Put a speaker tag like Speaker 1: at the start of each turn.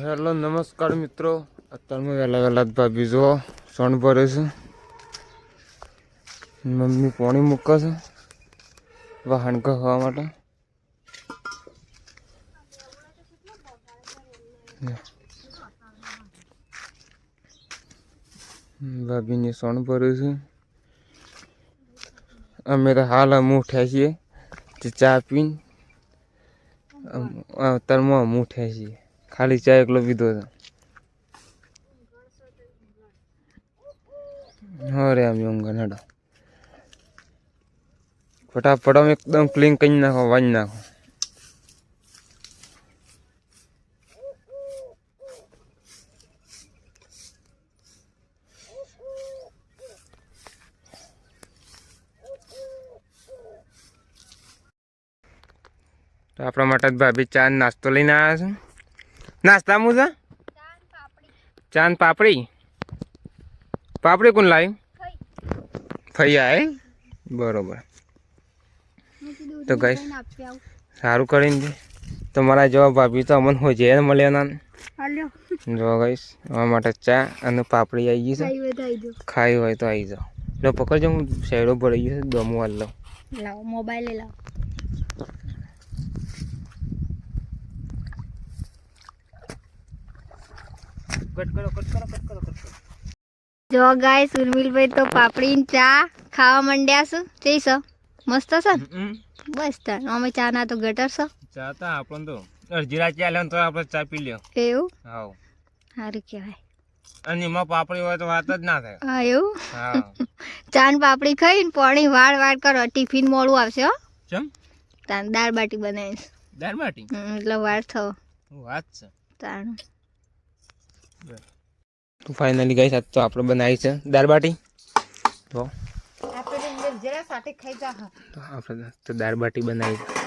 Speaker 1: Hello, નમસ્કાર મિત્રો. અત્યારમાં વહેલા વહેલા જ ભાભી જુઓ સણ ભરે છે. મમ્મી પાણી મૂકે છે વાહન ખાવા માટે. ભાભીને સણ ભરે છે. અમે તો હાલ અમે ઉઠ્યા છીએ ચા પીને. અત્યારમાં અમે ઉઠ્યા છીએ. ખાલી ચા એકલો પીધો હતો અરે આમ ઊંઘ હેડો. ફટાફટ એકદમ ક્લીન કરી નાખો વાંચી નાખો. આપણા માટે ભાભી ચા નાસ્તો લઈને આવ્યા છે. નાસ્તા મું છે? ચાંદ પાપડી. પાપડી કોણ લાવી ફૈયા એ બરોબર. તો ગાઈસ સારું કરીને તમારા જવાબ આપી તો અમને હોય છે મળે ના જો ગઈશ અમારા માટે ચા અને પાપડી આવી ગઈ છે. ખાઈ હોય તો આવી જાઓ. લો પકડજો હું શેડો ભરાઈ ગયો છે દમું હાલ
Speaker 2: લાવો મોબાઈલ લાવો.
Speaker 1: કટ કરો કટ કરો કટ કરો કટ કરો.
Speaker 2: જો ગાય સુરમીલભાઈ તો પાપડી ચા ખાવા માંડ્યા છું. છો? મસ્ત છે? બસ તાર અમે ચા ના તો ગટર છો.
Speaker 1: ચા તો આપણ તો અડધી ચા ચાલે તો આપણે ચા પી લ્યો.
Speaker 2: એવું?
Speaker 1: હા
Speaker 2: સારું કહેવાય.
Speaker 1: અને એમાં પાપડી હોય તો વાત જ ના થાય.
Speaker 2: હા એવું?
Speaker 1: હા.
Speaker 2: ચા ને પાપડી ખાઈને પાણી વાળ વાળ કરો ટિફિન મોડું આવશે હો.
Speaker 1: ચમ?
Speaker 2: દાળ બાટી બનાવીશ.
Speaker 1: દાળ બાટી?
Speaker 2: હમ, એટલે વાળ થવો.
Speaker 1: વાત છે.
Speaker 2: તારું
Speaker 1: ફાઇનલી ગઈ સાત તો આપણે બનાવી છે દાળ બાટી. તો તો આપણે તો દાળ બાટી બનાવી છે.